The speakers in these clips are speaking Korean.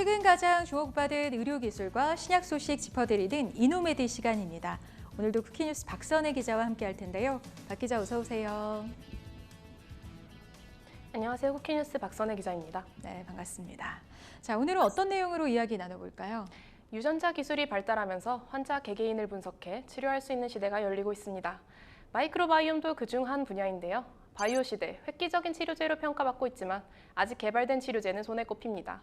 최근 가장 주목받은 의료기술과 신약 소식 짚어드리는 이노메디 시간입니다. 오늘도 쿠키뉴스 박선혜 기자와 함께 할 텐데요. 박 기자 어서 오세요. 안녕하세요. 쿠키뉴스 박선혜 기자입니다. 네, 반갑습니다. 자, 오늘은 어떤 내용으로 이야기 나눠볼까요? 유전자 기술이 발달하면서 환자 개개인을 분석해 치료할 수 있는 시대가 열리고 있습니다. 마이크로바이옴도 그중 한 분야인데요. 바이오 시대, 획기적인 치료제로 평가받고 있지만 아직 개발된 치료제는 손에 꼽힙니다.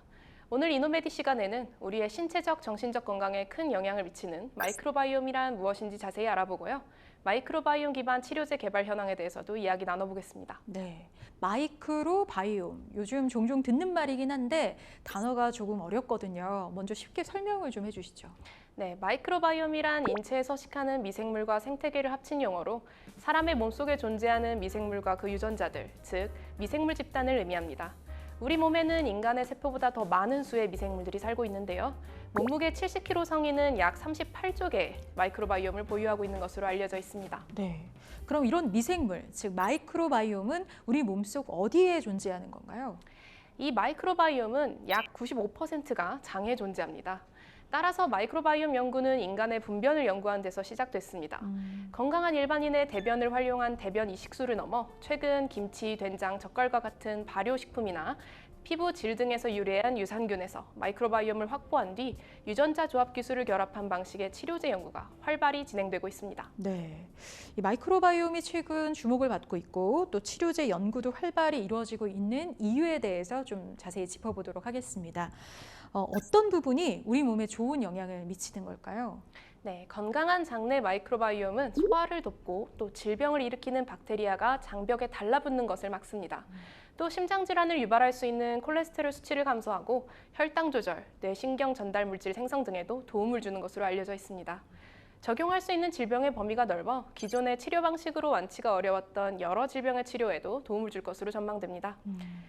오늘 이노메디 시간에는 우리의 신체적, 정신적 건강에 큰 영향을 미치는 마이크로바이옴이란 무엇인지 자세히 알아보고요. 마이크로바이옴 기반 치료제 개발 현황에 대해서도 이야기 나눠보겠습니다. 네, 마이크로 바이옴. 요즘 종종 듣는 말이긴 한데 단어가 조금 어렵거든요. 먼저 쉽게 설명을 좀 해주시죠. 네, 마이크로바이옴이란 인체에 서식하는 미생물과 생태계를 합친 용어로 사람의 몸속에 존재하는 미생물과 그 유전자들, 즉 미생물 집단을 의미합니다. 우리 몸에는 인간의 세포보다 더 많은 수의 미생물들이 살고 있는데요. 몸무게 70kg 성인은 약 38조 개의 마이크로바이옴을 보유하고 있는 것으로 알려져 있습니다. 네, 그럼 이런 미생물, 즉 마이크로바이옴은 우리 몸속 어디에 존재하는 건가요? 이 마이크로바이옴은 약 95%가 장에 존재합니다. 따라서 마이크로바이옴 연구는 인간의 분변을 연구한 데서 시작됐습니다. 음, 건강한 일반인의 대변을 활용한 대변 이식수를 넘어 최근 김치, 된장, 젓갈과 같은 발효식품이나 피부 질 등에서 유래한 유산균에서 마이크로바이옴을 확보한 뒤 유전자 조합 기술을 결합한 방식의 치료제 연구가 활발히 진행되고 있습니다. 네, 이 마이크로바이옴이 최근 주목을 받고 있고 또 치료제 연구도 활발히 이루어지고 있는 이유에 대해서 좀 자세히 짚어보도록 하겠습니다. 어, 어떤 부분이 우리 몸에 좋은 영향을 미치는 걸까요? 네, 건강한 장내 마이크로바이옴은 소화를 돕고 또 질병을 일으키는 박테리아가 장벽에 달라붙는 것을 막습니다. 또 심장 질환을 유발할 수 있는 콜레스테롤 수치를 감소하고 혈당 조절, 뇌신경 전달 물질 생성 등에도 도움을 주는 것으로 알려져 있습니다. 적용할 수 있는 질병의 범위가 넓어 기존의 치료 방식으로 완치가 어려웠던 여러 질병의 치료에도 도움을 줄 것으로 전망됩니다.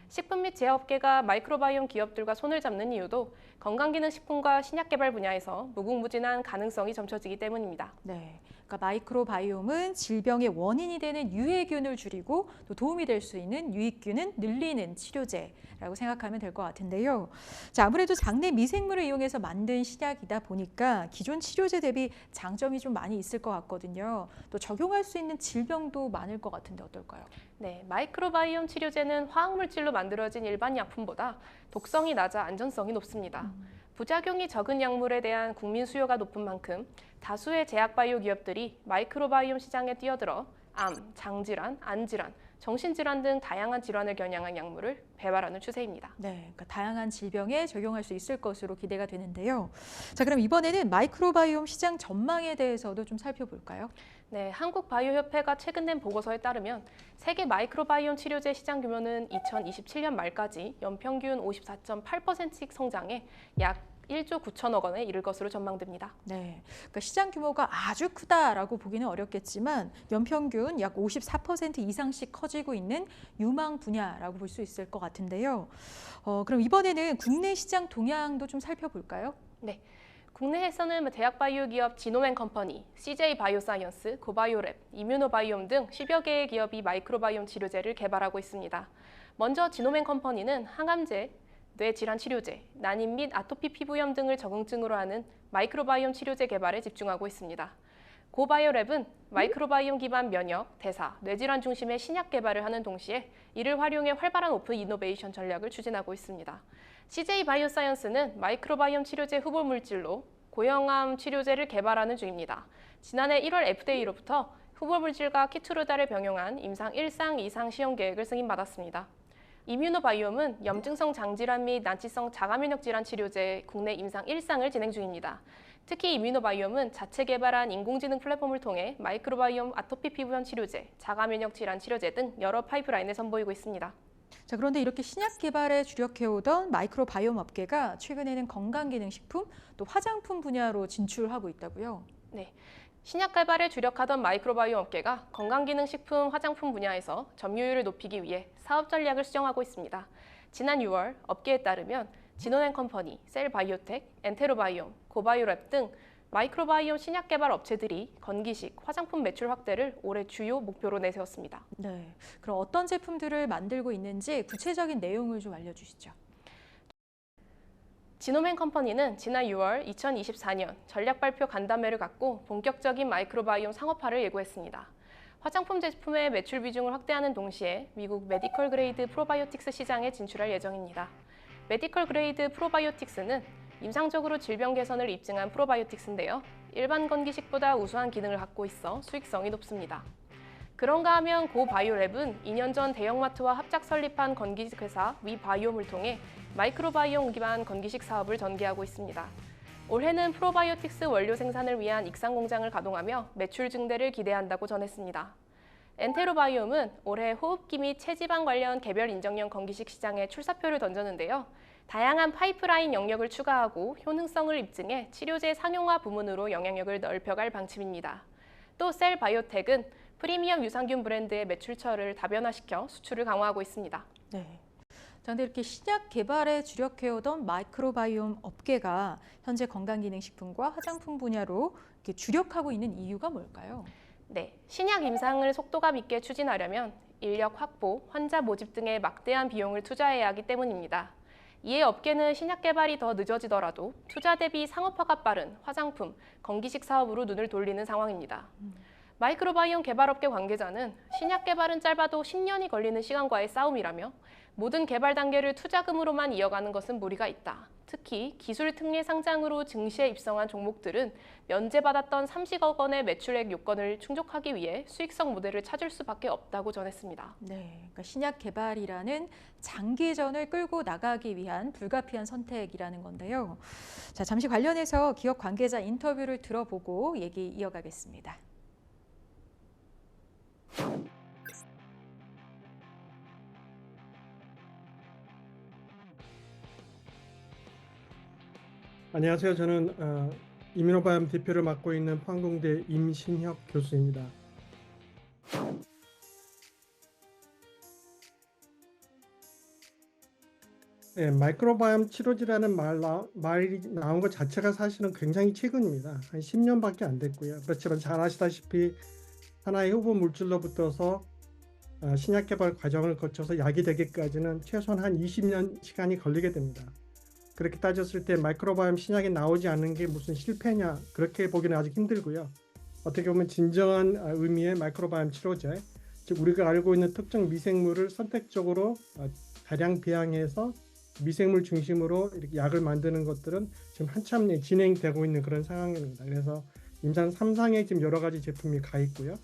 식품 및 제약업계가 마이크로바이옴 기업들과 손을 잡는 이유도 건강기능식품과 신약 개발 분야에서 무궁무진한 가능성이 점쳐지기 때문입니다. 네, 그러니까 마이크로바이옴은 질병의 원인이 되는 유해균을 줄이고 또 도움이 될 수 있는 유익균은 늘리는 치료제라고 생각하면 될 것 같은데요. 자, 아무래도 장내 미생물을 이용해서 만든 신약이다 보니까 기존 치료제 대비 장 점이 좀 많이 있을 것 같거든요. 또 적용할 수 있는 질병도 많을 것 같은데 어떨까요? 네, 마이크로바이옴 치료제는 화학물질로 만들어진 일반 약품보다 독성이 낮아 안전성이 높습니다. 부작용이 적은 약물에 대한 국민 수요가 높은 만큼 다수의 제약 바이오 기업들이 마이크로바이옴 시장에 뛰어들어 암, 장질환, 안질환, 정신질환 등 다양한 질환을 겨냥한 약물을 개발하는 추세입니다. 네, 그러니까 다양한 질병에 적용할 수 있을 것으로 기대가 되는데요. 자, 그럼 이번에는 마이크로바이옴 시장 전망에 대해서도 좀 살펴볼까요? 네, 한국바이오협회가 최근 낸 보고서에 따르면 세계 마이크로바이옴 치료제 시장 규모는 2027년 말까지 연평균 54.8%씩 성장해 약 1조 9천억 원에 이를 것으로 전망됩니다. 네, 그러니까 시장 규모가 아주 크다라고 보기는 어렵겠지만 연평균 약 54% 이상씩 커지고 있는 유망 분야라고 볼 수 있을 것 같은데요. 어, 그럼 이번에는 국내 시장 동향도 좀 살펴볼까요? 국내에서는 뭐 대학 바이오 기업 지노맨 컴퍼니, CJ 바이오사이언스, 고바이오랩, 이뮤노바이옴 등 10여 개의 기업이 마이크로바이옴 치료제를 개발하고 있습니다. 먼저 지노맨 컴퍼니는 항암제, 뇌질환 치료제, 난임 및 아토피 피부염 등을 적응증으로 하는 마이크로바이옴 치료제 개발에 집중하고 있습니다. 고바이오랩은 마이크로바이옴 기반 면역, 대사, 뇌질환 중심의 신약 개발을 하는 동시에 이를 활용해 활발한 오픈 이노베이션 전략을 추진하고 있습니다. CJ 바이오사이언스는 마이크로바이옴 치료제 후보 물질로 고형암 치료제를 개발하는 중입니다. 지난해 1월 FDA로부터 후보 물질과 키투르다를 병용한 임상 1상 2상 시험 계획을 승인받았습니다. 이뮤노바이옴은 염증성 장질환 및 난치성 자가면역 질환 치료제 국내 임상 1상을 진행 중입니다. 특히 이뮤노바이옴은 자체 개발한 인공지능 플랫폼을 통해 마이크로바이옴 아토피 피부염 치료제, 자가면역 질환 치료제 등 여러 파이프라인을 선보이고 있습니다. 자, 그런데 이렇게 신약 개발에 주력해오던 마이크로바이옴 업계가 최근에는 건강기능식품 또 화장품 분야로 진출하고 있다고요. 신약 개발에 주력하던 마이크로바이옴 업계가 건강기능식품 화장품 분야에서 점유율을 높이기 위해 사업 전략을 수정하고 있습니다. 지난 6월 업계에 따르면 진원앤컴퍼니, 셀바이오텍, 엔테로바이옴, 고바이오랩 등 마이크로바이옴 신약 개발 업체들이 건기식 화장품 매출 확대를 올해 주요 목표로 내세웠습니다. 네, 그럼 어떤 제품들을 만들고 있는지 구체적인 내용을 좀 알려주시죠. 지노맨 컴퍼니는 지난 6월 2024년 전략 발표 간담회를 갖고 본격적인 마이크로바이옴 상업화를 예고했습니다. 화장품 제품의 매출 비중을 확대하는 동시에 미국 메디컬 그레이드 프로바이오틱스 시장에 진출할 예정입니다. 메디컬 그레이드 프로바이오틱스는 임상적으로 질병 개선을 입증한 프로바이오틱스인데요. 일반 건기식보다 우수한 기능을 갖고 있어 수익성이 높습니다. 그런가 하면 고바이오랩은 2년 전 대형마트와 합작 설립한 건기식 회사 위바이옴을 통해 마이크로바이옴 기반 건기식 사업을 전개하고 있습니다. 올해는 프로바이오틱스 원료 생산을 위한 익산 공장을 가동하며 매출 증대를 기대한다고 전했습니다. 엔테로바이옴은 올해 호흡기 및 체지방 관련 개별 인정형 건기식 시장에 출사표를 던졌는데요. 다양한 파이프라인 영역을 추가하고 효능성을 입증해 치료제 상용화 부문으로 영향력을 넓혀갈 방침입니다. 또 셀바이오텍은 프리미엄 유산균 브랜드의 매출처를 다변화시켜 수출을 강화하고 있습니다. 네. 자, 근데 이렇게 신약 개발에 주력해오던 마이크로바이옴 업계가 현재 건강기능식품과 화장품 분야로 이렇게 주력하고 있는 이유가 뭘까요? 네, 신약 임상을 속도감 있게 추진하려면 인력 확보, 환자 모집 등의 막대한 비용을 투자해야 하기 때문입니다. 이에 업계는 신약 개발이 더 늦어지더라도 투자 대비 상업화가 빠른 화장품, 건기식 사업으로 눈을 돌리는 상황입니다. 마이크로바이옴 개발업계 관계자는 신약 개발은 짧아도 10년이 걸리는 시간과의 싸움이라며 모든 개발 단계를 투자금으로만 이어가는 것은 무리가 있다. 특히 기술 특례 상장으로 증시에 입성한 종목들은 면제받았던 30억 원의 매출액 요건을 충족하기 위해 수익성 모델을 찾을 수밖에 없다고 전했습니다. 네, 그러니까 신약 개발이라는 장기전을 끌고 나가기 위한 불가피한 선택이라는 건데요. 자, 잠시 관련해서 기업 관계자 인터뷰를 들어보고 얘기 이어가겠습니다. 안녕하세요. 저는 어, 이민호바이옴 대표를 맡고 있는 판공대 임신혁 교수입니다. 네, 마이크로바이옴 치료제라는 말 나, 말이 나온 것 자체가 사실은 굉장히 최근입니다. 한 10년밖에 안 됐고요. 그렇지만 잘 아시다시피 하나의 후보 물질로부터서 어, 신약 개발 과정을 거쳐서 약이 되기까지는 최소한 한 20년 시간이 걸리게 됩니다. 그렇게 따졌을 때 마이크로바이옴 신약이 나오지 않는 게 무슨 실패냐 그렇게 보기는 아직 힘들고요. 어떻게 보면 진정한 아, 의미의 마이크로바이옴 치료제, 즉 우리가 알고 있는 특정 미생물을 선택적으로 어, 다량 배양해서 미생물 중심으로 이렇게 약을 만드는 것들은 지금 한참 진행되고 있는 그런 상황입니다. 그래서 임상 3상에 지금 여러 가지 제품이 가 있고요.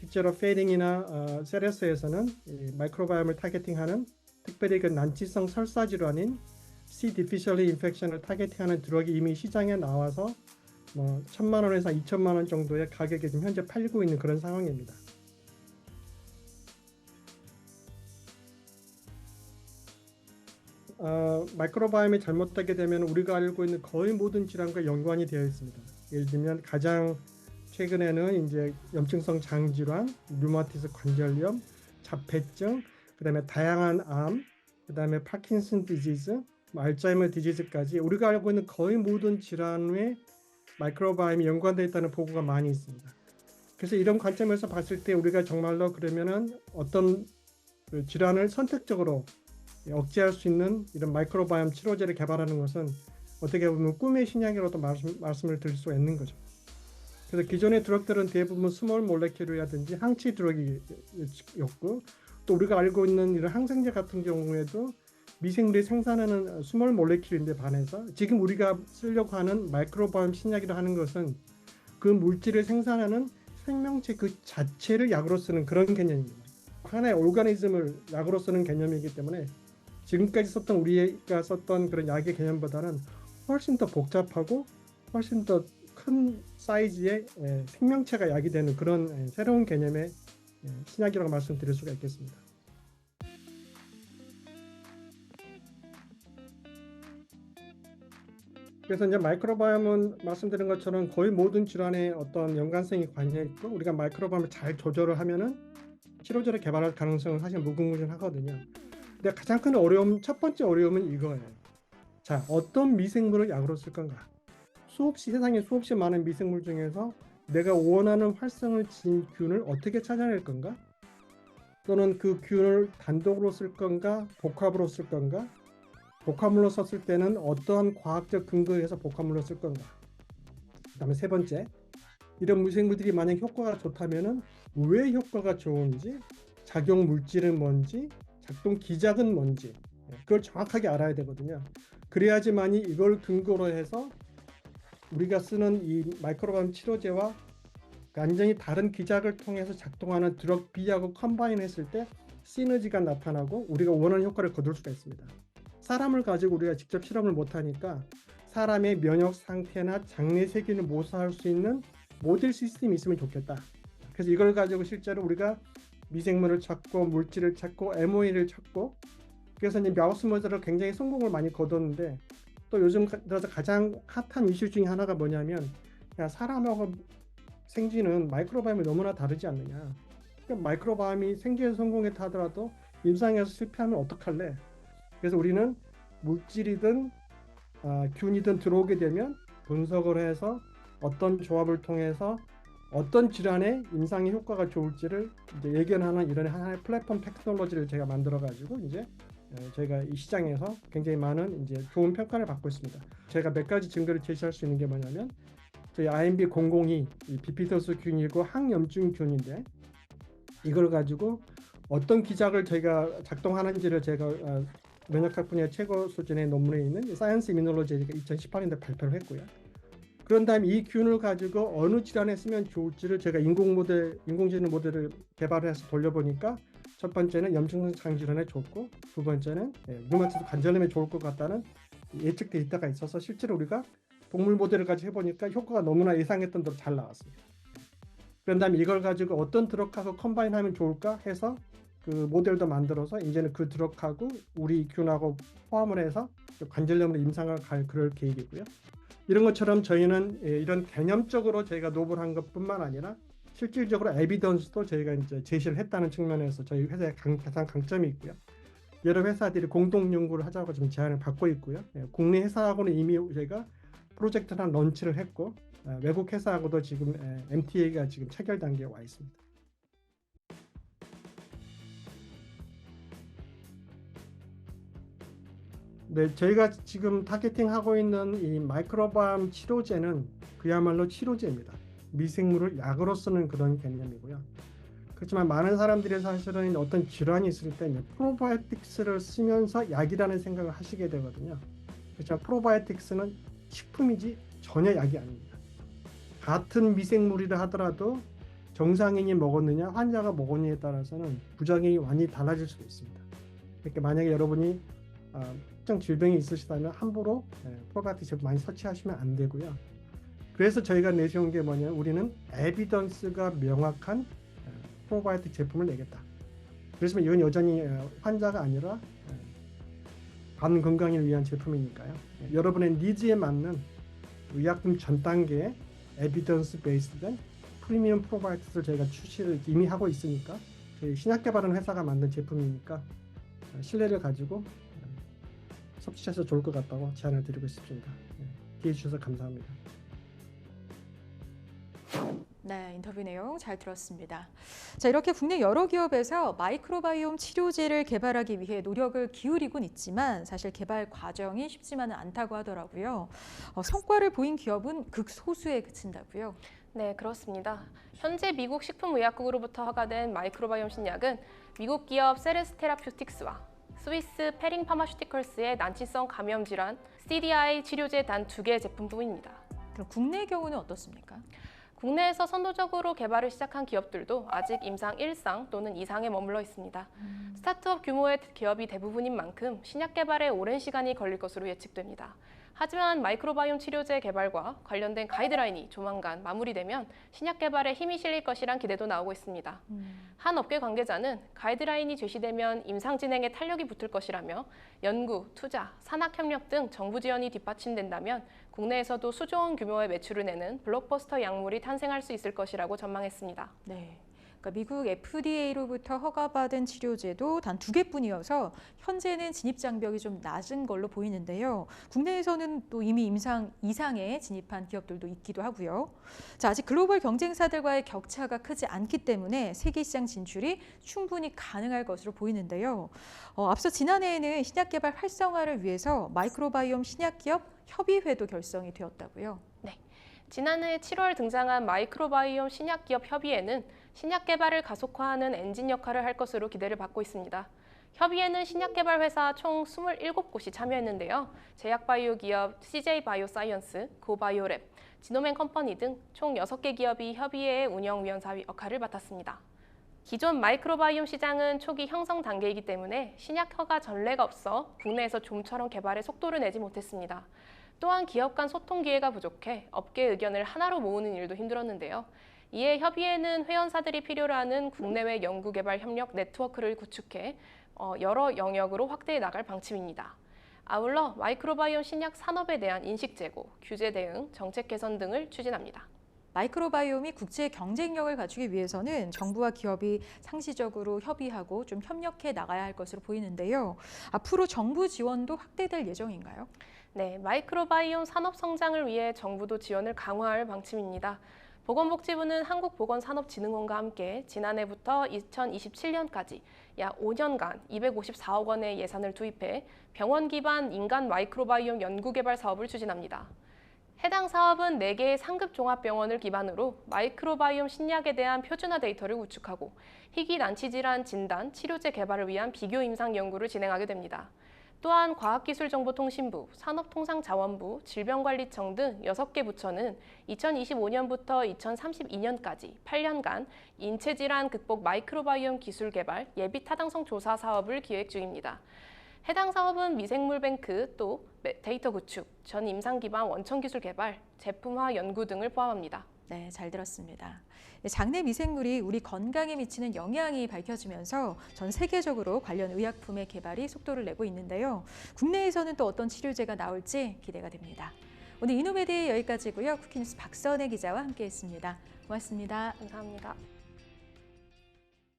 실제로 페링이나 어, 세레스에서는 이 마이크로바이옴을 타겟팅하는 특별히 그 난치성 설사 질환인 C. difficile infection을 타겟팅하는 드럭이 이미 시장에 나와서 뭐 천만 원에서 2천만 원 정도의 가격에 지금 현재 팔고 있는 그런 상황입니다. 어, 마이크로바이옴이 잘못되게 되면 우리가 알고 있는 거의 모든 질환과 연관이 되어 있습니다. 예를 들면 가장 최근에는 이제 염증성 장질환, 류마티스 관절염, 자폐증, 그다음에 다양한 암, 그다음에 파킨슨 디지즈, 뭐 알츠하이머 디지즈까지 우리가 알고 있는 거의 모든 질환에 마이크로바이옴이 연관되어 있다는 보고가 많이 있습니다. 그래서 이런 관점에서 봤을 때 우리가 정말로 그러면은 어떤 그 질환을 선택적으로 억제할 수 있는 이런 마이크로바이옴 치료제를 개발하는 것은 어떻게 보면 꿈의 신약이라도 말씀, 말씀을 드릴 수 있는 거죠. 그래서 기존의 드럭들은 대부분 스몰 몰레큘이라든지 항체 드럭이었고 또 우리가 알고 있는 이런 항생제 같은 경우에도 미생물이 생산하는 스몰 몰레큘인데 반해서 지금 우리가 쓰려고 하는 마이크로바이옴 신약이라 하는 것은 그 물질을 생산하는 생명체 그 자체를 약으로 쓰는 그런 개념입니다. 하나의 오르가니즘을 약으로 쓰는 개념이기 때문에 지금까지 썼던 우리가 썼던 그런 약의 개념보다는 훨씬 더 복잡하고 훨씬 더 큰 사이즈의 에, 생명체가 약이 되는 그런 에, 새로운 개념의 에, 신약이라고 말씀드릴 수가 있겠습니다. 그래서 이제 마이크로바이옴은 말씀드린 것처럼 거의 모든 질환에 어떤 연관성이 관여 있고 우리가 마이크로바이옴을 잘 조절을 하면은 치료제를 개발할 가능성은 사실 무궁무진하거든요. 근데 가장 큰 어려움, 첫 번째 어려움은 이거예요. 자, 어떤 미생물을 약으로 쓸 건가? 수없이 세상에 수없이 많은 미생물 중에서 내가 원하는 활성을 지닌 균을 어떻게 찾아낼 건가? 또는 그 균을 단독으로 쓸 건가, 복합으로 쓸 건가? 복합물로 썼을 때는 어떠한 과학적 근거에서 복합물로 쓸 건가. 그다음에 세 번째, 이런 미생물들이 만약 효과가 좋다면은 왜 효과가 좋은지, 작용 물질은 뭔지, 작동 기작은 뭔지 예, 그걸 정확하게 알아야 되거든요. 그래야지만이 이걸 근거로 해서 우리가 쓰는 이 마이크로바이옴 치료제와 완전히 다른 기작을 통해서 작동하는 드럭 B하고 컴바인 했을 때 시너지가 나타나고 우리가 원하는 효과를 거둘 수가 있습니다. 사람을 가지고 우리가 직접 실험을 못하니까 사람의 면역 상태나 장내 세균을 모사할 수 있는 모델 시스템이 있으면 좋겠다. 그래서 이걸 가지고 실제로 우리가 미생물을 찾고 물질을 찾고 MOE를 찾고 그래서 이제 마우스 모델을 굉장히 성공을 많이 거뒀는데 또 요즘 가- 들어서 가장 핫한 이슈 중에 하나가 뭐냐면 야 사람하고 생쥐는 마이크로바이옴이 너무나 다르지 않느냐. 그러니까 마이크로바이옴이 생쥐에서 성공했다 하더라도 임상에서 실패하면 어떡할래? 그래서 우리는 물질이든 아, 균이든 들어오게 되면 분석을 해서 어떤 조합을 통해서 어떤 질환에 임상의 효과가 좋을지를 이제 예견하는 이런 하나의 플랫폼 테크놀로지를 제가 만들어 가지고 이제 어, 저희가 이 시장에서 굉장히 많은 이제 좋은 평가를 받고 있습니다. 제가 몇 가지 증거를 제시할 수 있는 게 뭐냐면 저희 IMB 002이 비피더스 균이고 항염증 균인데 이걸 가지고 어떤 기작을 저희가 작동하는지를 제가 어, 면역학 분야 최고 수준의 논문에 있는 사이언스 이미놀로지가 2018년에 발표를 했고요. 그런 다음에 이 균을 가지고 어느 질환에 쓰면 좋을지를 제가 인공 모델, 인공지능 모델을 개발해서 돌려보니까 첫 번째는 염증성 장질환에 좋고 두 번째는 예, 류마티스 관절염에 좋을 것 같다는 예측 데이터가 있어서 실제로 우리가 동물 모델을 가지고 해보니까 효과가 너무나 예상했던 대로 잘 나왔습니다. 그런 다음에 이걸 가지고 어떤 드럭하고 컴바인하면 좋을까 해서 그 모델도 만들어서 이제는 그 드럭하고 우리 균하고 포함을 해서 관절염으로 임상을 갈 그럴 계획이고요. 이런 것처럼 저희는 예, 이런 개념적으로 저희가 노블 한 것뿐만 아니라 실질적으로 에비던스도 저희가 이제 제시를 했다는 측면에서 저희 회사의 강, 가장 강점이 있고요. 여러 회사들이 공동 연구를 하자고 지금 제안을 받고 있고요. 예, 국내 회사하고는 이미 저희가 프로젝트나 런치를 했고 아, 외국 회사하고도 지금 MTA가 지금 체결 단계에 와 있습니다. 네, 저희가 지금 타겟팅하고 있는 이 마이크로바이옴 치료제는 그야말로 치료제입니다. 미생물을 약으로 쓰는 그런 개념이고요. 그렇지만 많은 사람들이 사실은 어떤 질환이 있을 때 프로바이오틱스를 쓰면서 약이라는 생각을 하시게 되거든요. 그렇지만 프로바이오틱스는 식품이지 전혀 약이 아닙니다. 같은 미생물이라 하더라도 정상인이 먹었느냐 환자가 먹었느냐에 따라서는 부작용이 완전히 달라질 수도 있습니다. 그러니까 만약에 여러분이 아, 특정 질병이 있으시다면 함부로 예, 프로바이오틱 제품 많이 섭취하시면 안 되고요. 그래서 저희가 내세운 게 뭐냐면 우리는 에비던스가 명확한 예, 프로바이오틱 제품을 내겠다. 그렇지만 이건 여전히 예, 환자가 아니라 예, 간 건강을 위한 제품이니까요. 예, 여러분의 니즈에 맞는 의약품 전 단계의 에비던스 베이스된 프리미엄 프로바이오틱스를 저희가 출시를 이미 하고 있으니까 저희 신약 개발하는 회사가 만든 제품이니까 어, 신뢰를 가지고 어, 섭취하셔서 좋을 것 같다고 제안을 드리고 싶습니다. 예, 기회 주셔서 감사합니다. 네, 인터뷰 내용 잘 들었습니다. 자, 이렇게 국내 여러 기업에서 마이크로바이옴 치료제를 개발하기 위해 노력을 기울이곤 있지만 사실 개발 과정이 쉽지만은 않다고 하더라고요. 어, 성과를 보인 기업은 극소수에 그친다고요. 네, 그렇습니다. 현재 미국 식품의약국으로부터 허가된 마이크로바이옴 신약은 미국 기업 세레스 테라퓨틱스와 스위스 페링 파마슈티컬스의 난치성 감염 질환 CDI 치료제 단 두 개의 제품뿐입니다. 그럼 국내 경우는 어떻습니까? 국내에서 선도적으로 개발을 시작한 기업들도 아직 임상 1상 또는 2상에 머물러 있습니다. 스타트업 규모의 기업이 대부분인 만큼 신약 개발에 오랜 시간이 걸릴 것으로 예측됩니다. 하지만 마이크로바이옴 치료제 개발과 관련된 가이드라인이 조만간 마무리되면 신약 개발에 힘이 실릴 것이란 기대도 나오고 있습니다. 한 업계 관계자는 가이드라인이 제시되면 임상 진행에 탄력이 붙을 것이라며 연구, 투자, 산학 협력 등 정부 지원이 뒷받침된다면 국내에서도 수조 원 규모의 매출을 내는 블록버스터 약물이 탄생할 수 있을 것이라고 전망했습니다. 네. 그러니까 미국 FDA로부터 허가받은 치료제도 단 두 개뿐이어서 현재는 진입 장벽이 좀 낮은 걸로 보이는데요. 국내에서는 또 이미 임상 이상에 진입한 기업들도 있기도 하고요. 자, 아직 글로벌 경쟁사들과의 격차가 크지 않기 때문에 세계 시장 진출이 충분히 가능할 것으로 보이는데요. 어, 앞서 지난해에는 신약 개발 활성화를 위해서 마이크로바이옴 신약 기업 협의회도 결성이 되었다고요. 지난해 7월 등장한 마이크로바이옴 신약 기업 협의회는 신약 개발을 가속화하는 엔진 역할을 할 것으로 기대를 받고 있습니다. 협의회는 신약 개발 회사 총 27곳이 참여했는데요. 제약 바이오 기업 CJ 바이오사이언스, 고바이오랩, 지노맨 컴퍼니 등 총 6개 기업이 협의회의 운영위원사 역할을 맡았습니다. 기존 마이크로바이옴 시장은 초기 형성 단계이기 때문에 신약 허가 전례가 없어 국내에서 좀처럼 개발에 속도를 내지 못했습니다. 또한 기업 간 소통 기회가 부족해 업계 의견을 하나로 모으는 일도 힘들었는데요. 이에 협의회는 회원사들이 필요로 하는 국내외 연구개발 협력 네트워크를 구축해 어, 여러 영역으로 확대해 나갈 방침입니다. 아울러 마이크로바이옴 신약 산업에 대한 인식 제고, 규제 대응, 정책 개선 등을 추진합니다. 마이크로바이옴이 국제 경쟁력을 갖추기 위해서는 정부와 기업이 상시적으로 협의하고 좀 협력해 나가야 할 것으로 보이는데요. 앞으로 정부 지원도 확대될 예정인가요? 네, 마이크로바이옴 산업 성장을 위해 정부도 지원을 강화할 방침입니다. 보건복지부는 한국보건산업진흥원과 함께 지난해부터 2027년까지 약 5년간 254억 원의 예산을 투입해 병원 기반 인간 마이크로바이옴 연구개발 사업을 추진합니다. 해당 사업은 4개의 상급 종합병원을 기반으로 마이크로바이옴 신약에 대한 표준화 데이터를 구축하고 희귀 난치 질환 진단, 치료제 개발을 위한 비교 임상 연구를 진행하게 됩니다. 또한 과학기술정보통신부, 산업통상자원부, 질병관리청 등 6개 부처는 2025년부터 2032년까지 8년간 인체질환 극복 마이크로바이옴 기술 개발 예비 타당성 조사 사업을 기획 중입니다. 해당 사업은 미생물 뱅크 또 데이터 구축, 전 임상 기반 원천 기술 개발, 제품화 연구 등을 포함합니다. 네, 잘 들었습니다. 장내 미생물이 우리 건강에 미치는 영향이 밝혀지면서 전 세계적으로 관련 의약품의 개발이 속도를 내고 있는데요. 국내에서는 또 어떤 치료제가 나올지 기대가 됩니다. 오늘 이노메디 여기까지고요. 쿠키뉴스 박선혜 기자와 함께했습니다. 고맙습니다. 감사합니다.